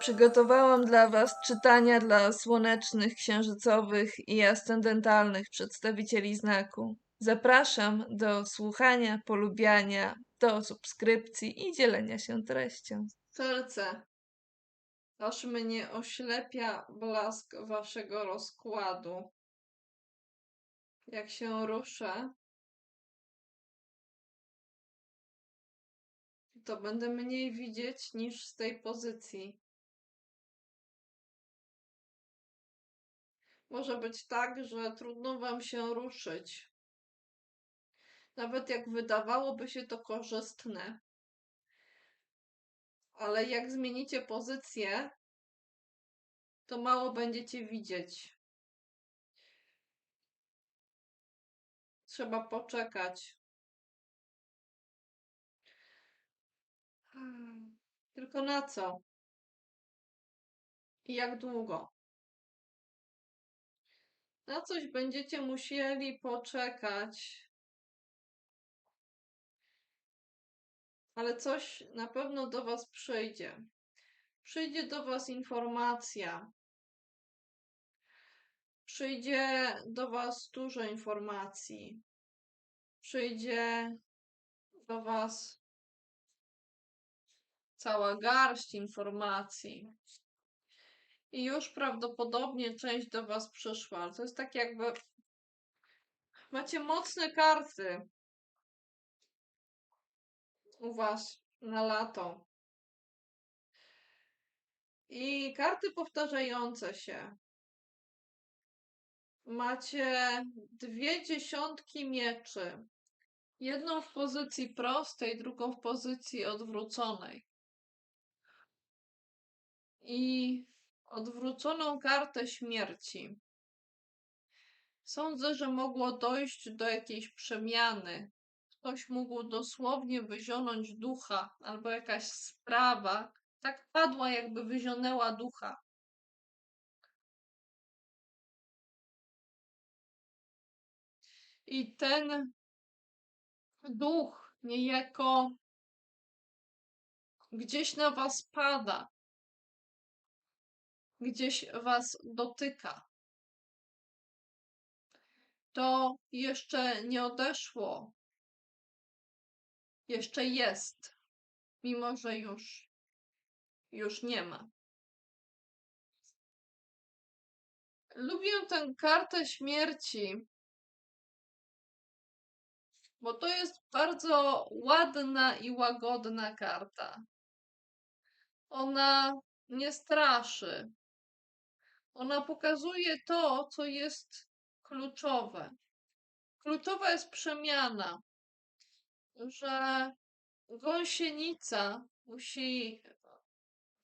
Przygotowałam dla Was czytania dla słonecznych, księżycowych i ascendentalnych przedstawicieli znaku. Zapraszam do słuchania, polubiania, do subskrypcji i dzielenia się treścią. Serce, aż mnie oślepia blask Waszego rozkładu. Jak się ruszę, to będę mniej widzieć niż z tej pozycji. Może być tak, że trudno Wam się ruszyć. Nawet jak wydawałoby się to korzystne. Ale jak zmienicie pozycję, to mało będziecie widzieć. Trzeba poczekać. Hmm, Tylko na co? I jak długo? Na coś będziecie musieli poczekać. Ale coś na pewno do Was przyjdzie. Przyjdzie do Was informacja. Przyjdzie do Was dużo informacji. Przyjdzie do Was cała garść informacji. I już prawdopodobnie część do Was przyszła. To jest tak jakby macie mocne karty u Was na lato. I karty powtarzające się. Macie dwie dziesiątki mieczy. Jedną w pozycji prostej, drugą w pozycji odwróconej. I odwróconą kartę śmierci. Sądzę, że mogło dojść do jakiejś przemiany. Ktoś mógł dosłownie wyzionąć ducha, albo jakaś sprawa tak padła, jakby wyzionęła ducha. I ten duch niejako gdzieś na was pada, gdzieś was dotyka. To jeszcze nie odeszło, jeszcze jest, mimo że już, już nie ma. Lubię tę kartę śmierci, bo to jest bardzo ładna i łagodna karta. Ona nie straszy. Ona pokazuje to, co jest kluczowe. Kluczowa jest przemiana, że gąsienica musi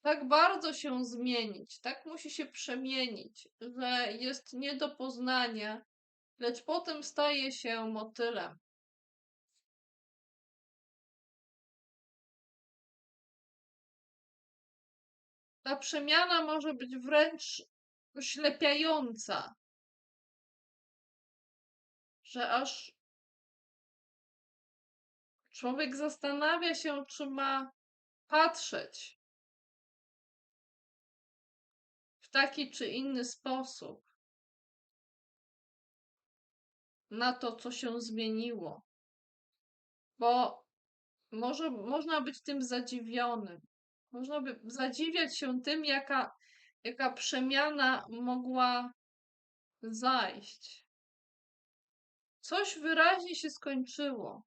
tak bardzo się zmienić, tak musi się przemienić, że jest nie do poznania, lecz potem staje się motylem. Ta przemiana może być wręcz oślepiająca, że aż człowiek zastanawia się, czy ma patrzeć w taki czy inny sposób na to, co się zmieniło. Bo może, można być tym zadziwionym. Można by zadziwiać się tym, jaka, jaka przemiana mogła zajść. Coś wyraźnie się skończyło.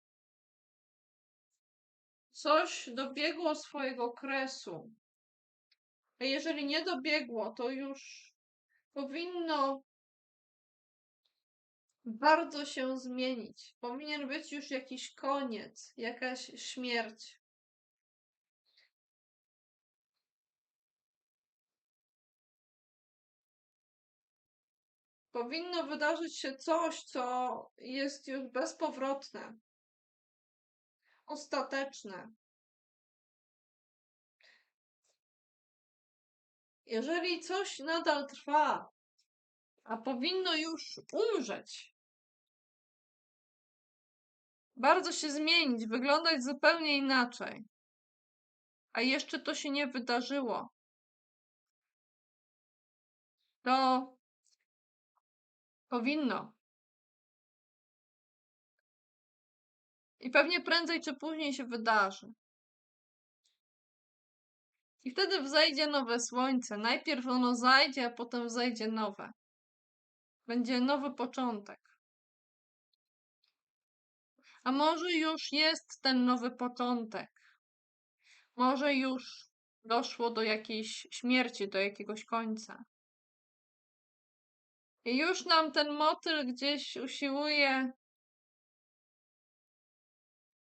Coś dobiegło swojego kresu. A jeżeli nie dobiegło, to już powinno bardzo się zmienić. Powinien być już jakiś koniec, jakaś śmierć. Powinno wydarzyć się coś, co jest już bezpowrotne, ostateczne. Jeżeli coś nadal trwa, a powinno już umrzeć, bardzo się zmienić, wyglądać zupełnie inaczej, a jeszcze to się nie wydarzyło, To powinno. I pewnie prędzej czy później się wydarzy. I wtedy wzejdzie nowe słońce. Najpierw ono zajdzie, a potem wzejdzie nowe. Będzie nowy początek. A może już jest ten nowy początek? Może już doszło do jakiejś śmierci, do jakiegoś końca. Już nam ten motyl gdzieś usiłuje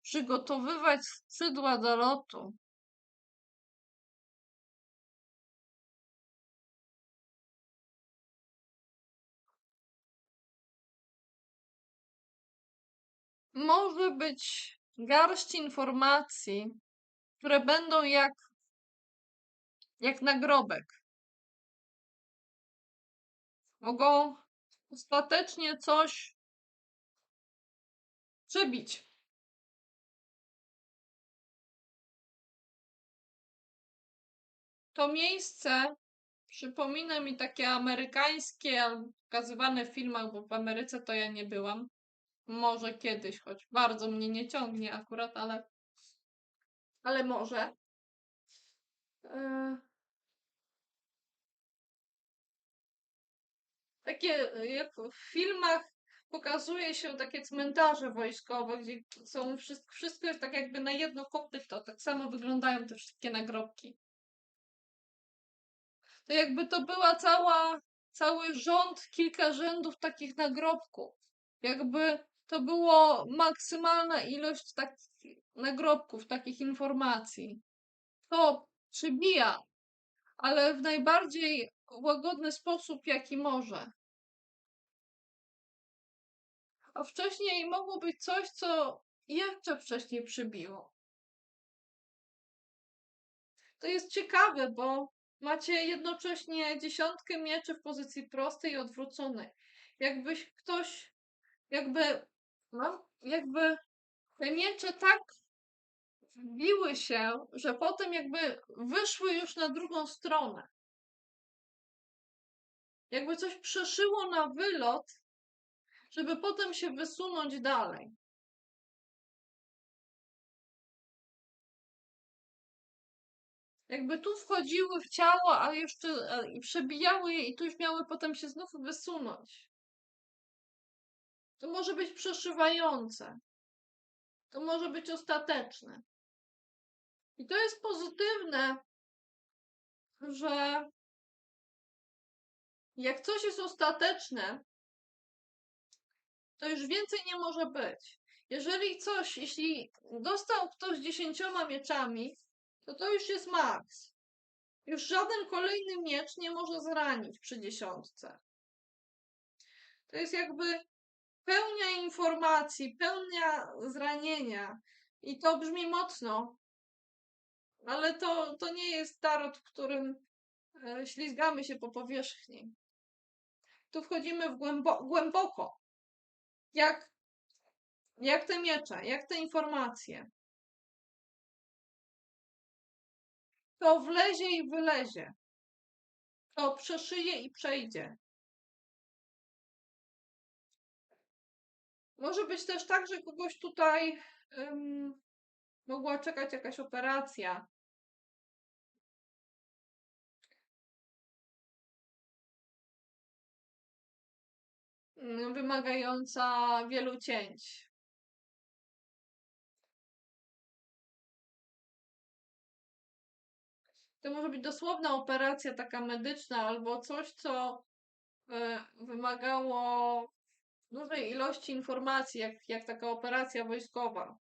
przygotowywać skrzydła do lotu. Może być garść informacji, które będą jak, jak nagrobek. Mogą ostatecznie coś przebić. To miejsce przypomina mi takie amerykańskie, pokazywane w filmach, bo w Ameryce to ja nie byłam. Może kiedyś, choć bardzo mnie nie ciągnie akurat, ale, ale może. E, takie jak w filmach pokazuje się takie cmentarze wojskowe, gdzie są wszystko, wszystko jest tak jakby na jedno kopyto. Tak samo wyglądają te wszystkie nagrobki. To jakby to była cała, cały rząd, kilka rzędów takich nagrobków. Jakby to było maksymalna ilość takich nagrobków, takich informacji. To przybija, ale w najbardziej łagodny sposób, jaki może. A wcześniej mogło być coś, co jeszcze wcześniej przybiło. To jest ciekawe, bo macie jednocześnie dziesiątkę mieczy w pozycji prostej i odwróconej. Jakbyś ktoś, jakby, no, jakby te miecze tak wbiły się, że potem jakby wyszły już na drugą stronę. Jakby coś przeszyło na wylot, żeby potem się wysunąć dalej. Jakby tu wchodziły w ciało, a jeszcze i przebijały je i tu miały potem się znów wysunąć. To może być przeszywające. To może być ostateczne. I to jest pozytywne, że jak coś jest ostateczne, to już więcej nie może być. Jeżeli coś, jeśli dostał ktoś dziesięcioma mieczami, to to już jest maks. Już żaden kolejny miecz nie może zranić przy dziesiątce. To jest jakby pełnia informacji, pełnia zranienia. I to brzmi mocno, ale to, to nie jest tarot, w którym e, ślizgamy się po powierzchni. Tu wchodzimy w głębo głęboko. Jak, jak te miecze, jak te informacje. To wlezie i wylezie. To przeszyje i przejdzie. Może być też tak, że kogoś tutaj um, mogła czekać jakaś operacja. Wymagająca wielu cięć. To może być dosłowna operacja taka medyczna albo coś, co e, wymagało dużej ilości informacji, jak, jak taka operacja wojskowa.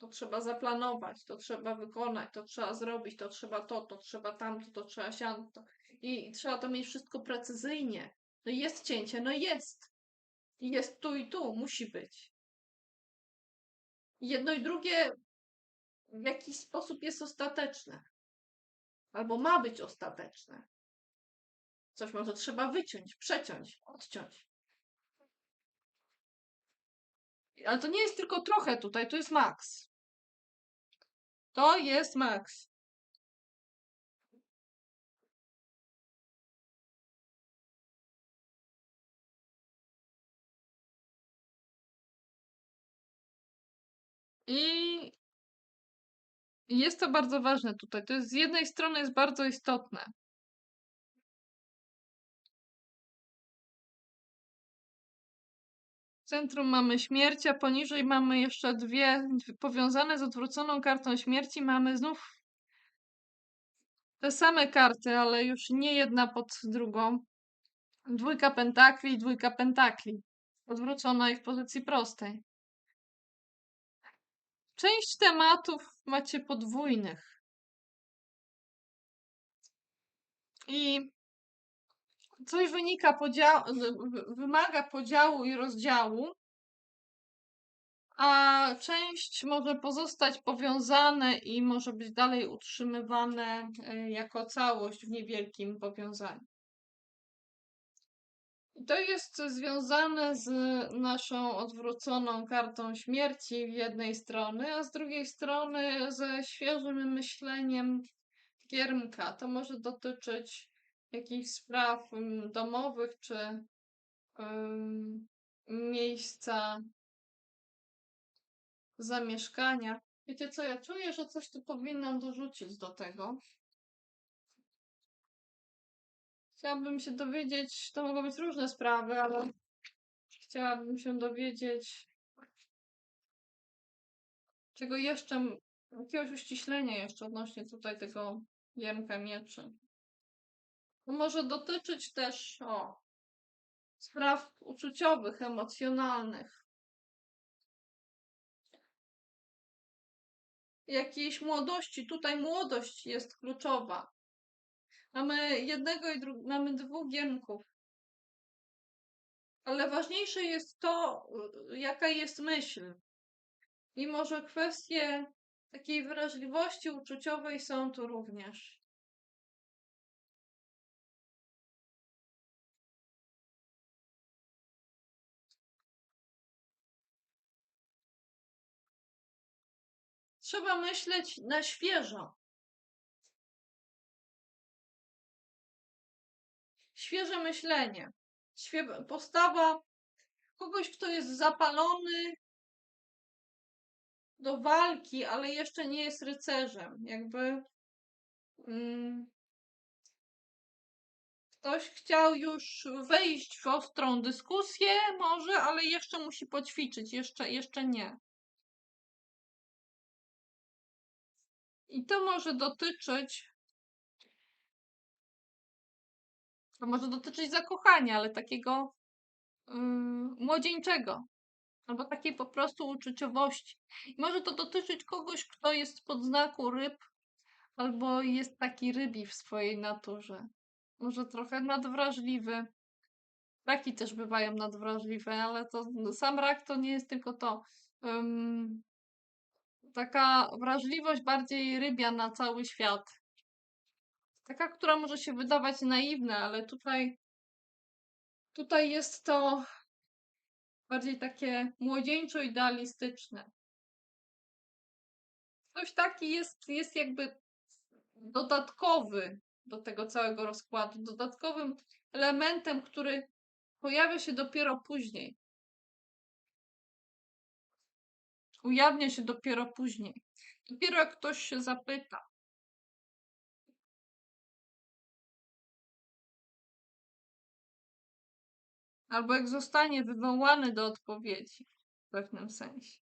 To trzeba zaplanować, to trzeba wykonać, to trzeba zrobić, to trzeba to, to trzeba tamto, to trzeba sianto. I, I trzeba to mieć wszystko precyzyjnie. No jest cięcie, no jest. Jest tu i tu, musi być. Jedno i drugie w jakiś sposób jest ostateczne. Albo ma być ostateczne. Coś może trzeba wyciąć, przeciąć, odciąć. Ale to nie jest tylko trochę tutaj, to jest maks. To jest maks. I jest to bardzo ważne tutaj. To jest z jednej strony jest bardzo istotne. W centrum mamy śmierć, a poniżej mamy jeszcze dwie powiązane z odwróconą kartą śmierci. Mamy znów te same karty, ale już nie jedna pod drugą. Dwójka pentakli i dwójka pentakli. Odwrócona i w pozycji prostej. Część tematów macie podwójnych. I coś wynika wymaga podziału i rozdziału, a część może pozostać powiązane i może być dalej utrzymywane e, jako całość w niewielkim powiązaniu. To jest związane z naszą odwróconą kartą śmierci z jednej strony, a z drugiej strony ze świeżym myśleniem giermka. To może dotyczyć jakichś spraw ym, domowych czy miejsca zamieszkania. Wiecie co, ja czuję, że coś tu powinnam dorzucić do tego. Chciałabym się dowiedzieć, to mogą być różne sprawy, ale chciałabym się dowiedzieć, czego jeszcze, jakiegoś uściślenia jeszcze odnośnie tutaj tego Jemka Mieczy. To może dotyczyć też o spraw uczuciowych, emocjonalnych. Jakiejś młodości. Tutaj młodość jest kluczowa. Mamy jednego i drugiego, mamy dwóch giermków. Ale ważniejsze jest to, y, jaka jest myśl. Mimo, że kwestie takiej wrażliwości uczuciowej są tu również. Trzeba myśleć na świeżo. Świeże myślenie. Postawa kogoś, kto jest zapalony do walki, ale jeszcze nie jest rycerzem. Jakby mm, ktoś chciał już wejść w ostrą dyskusję, może, ale jeszcze musi poćwiczyć, jeszcze, jeszcze nie. I to może dotyczyć. To może dotyczyć zakochania, ale takiego ym, młodzieńczego. Albo takiej po prostu uczuciowości. I może to dotyczyć kogoś, kto jest pod znaku ryb, albo jest taki rybi w swojej naturze. Może trochę nadwrażliwy. Raki też bywają nadwrażliwe, ale to sam rak to nie jest tylko to. Ym, taka wrażliwość bardziej rybia na cały świat. Taka, która może się wydawać naiwna, ale tutaj, tutaj jest to bardziej takie młodzieńczo-idealistyczne. Ktoś taki jest, jest jakby dodatkowy do tego całego rozkładu, dodatkowym elementem, który pojawia się dopiero później. Ujawnia się dopiero później. Dopiero jak ktoś się zapyta. Albo jak zostanie wywołany do odpowiedzi w pewnym sensie.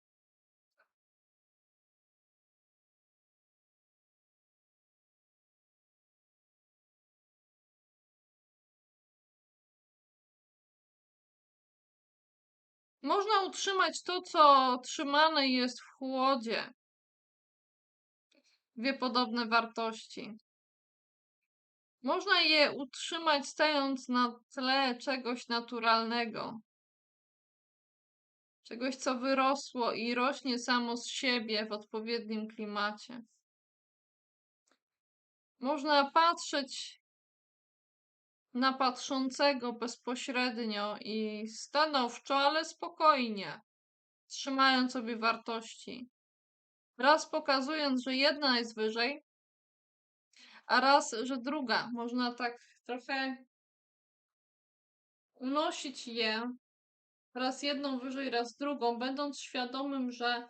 Można utrzymać to, co trzymane jest w chłodzie. Dwie podobne wartości. Można je utrzymać stając na tle czegoś naturalnego. Czegoś, co wyrosło i rośnie samo z siebie w odpowiednim klimacie. Można patrzeć na patrzącego bezpośrednio i stanowczo, ale spokojnie, trzymając sobie wartości. Raz pokazując, że jedna jest wyżej, a raz, że druga. Można tak trochę unosić je, raz jedną wyżej, raz drugą, będąc świadomym, że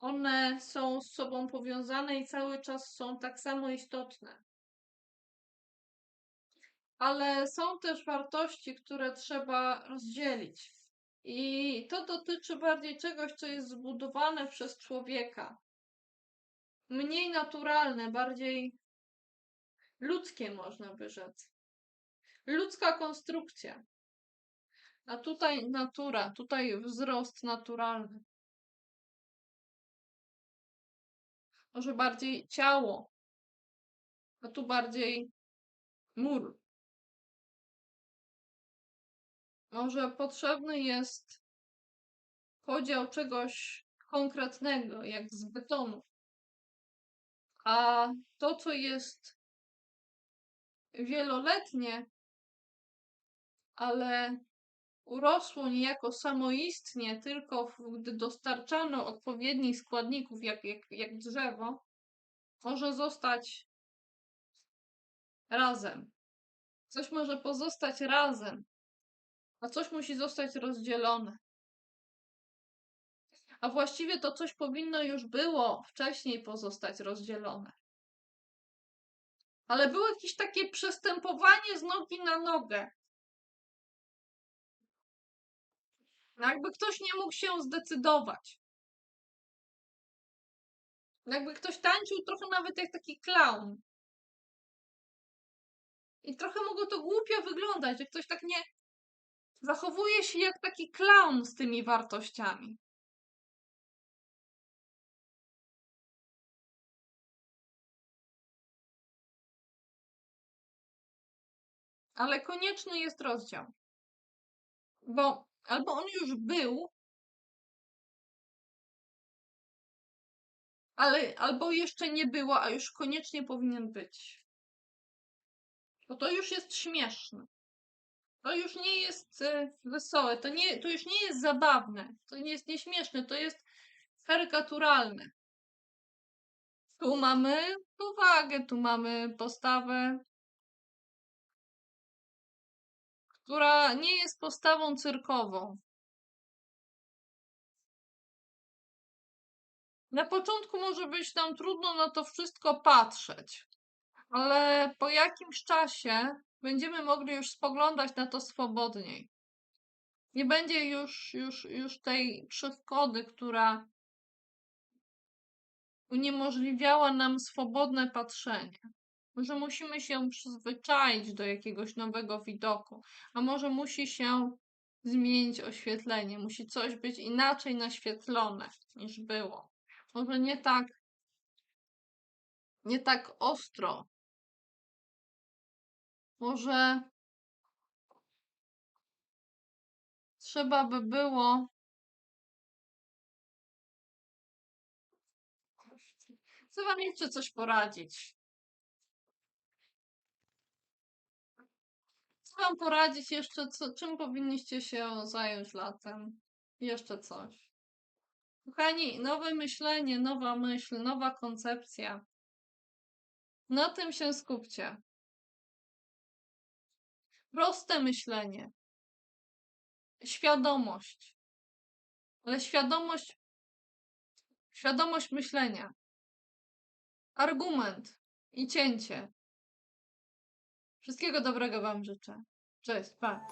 one są z sobą powiązane i cały czas są tak samo istotne. Ale są też wartości, które trzeba rozdzielić. I to dotyczy bardziej czegoś, co jest zbudowane przez człowieka. Mniej naturalne, bardziej ludzkie, można by rzec. Ludzka konstrukcja. A tutaj natura, tutaj wzrost naturalny. Może bardziej ciało, a tu bardziej mur. Może potrzebny jest podział czegoś konkretnego, jak z betonu. A to, co jest wieloletnie, ale urosło niejako samoistnie, tylko gdy dostarczano odpowiednich składników, jak, jak, jak drzewo, może zostać razem. Coś może pozostać razem, a coś musi zostać rozdzielone. A właściwie to coś powinno już było wcześniej pozostać rozdzielone. Ale było jakieś takie przestępowanie z nogi na nogę. Jakby ktoś nie mógł się zdecydować. Jakby ktoś tańczył trochę nawet jak taki clown. I trochę mogło to głupio wyglądać, że ktoś tak nie zachowuje się jak taki clown z tymi wartościami. Ale konieczny jest rozdział. Bo albo on już był, ale albo jeszcze nie było, a już koniecznie powinien być. Bo to już jest śmieszne. To już nie jest e, wesołe, to, nie, to już nie jest zabawne, to nie jest nieśmieszne, to jest karykaturalne. Tu mamy powagę, tu mamy postawę, która nie jest postawą cyrkową. Na początku może być nam trudno na to wszystko patrzeć, ale po jakimś czasie będziemy mogli już spoglądać na to swobodniej. Nie będzie już, już, już tej przeszkody, która uniemożliwiała nam swobodne patrzenie. Może musimy się przyzwyczaić do jakiegoś nowego widoku, a może musi się zmienić oświetlenie, musi coś być inaczej naświetlone niż było. Może nie tak, nie tak ostro. Może trzeba by było Chcę wam jeszcze coś poradzić. Wam poradzić jeszcze, co, czym powinniście się zająć latem. Jeszcze coś. Kochani, nowe myślenie, nowa myśl, nowa koncepcja. Na tym się skupcie. Proste myślenie. Świadomość. Ale świadomość, świadomość myślenia. Argument i cięcie. Wszystkiego dobrego Wam życzę. Cześć, pa.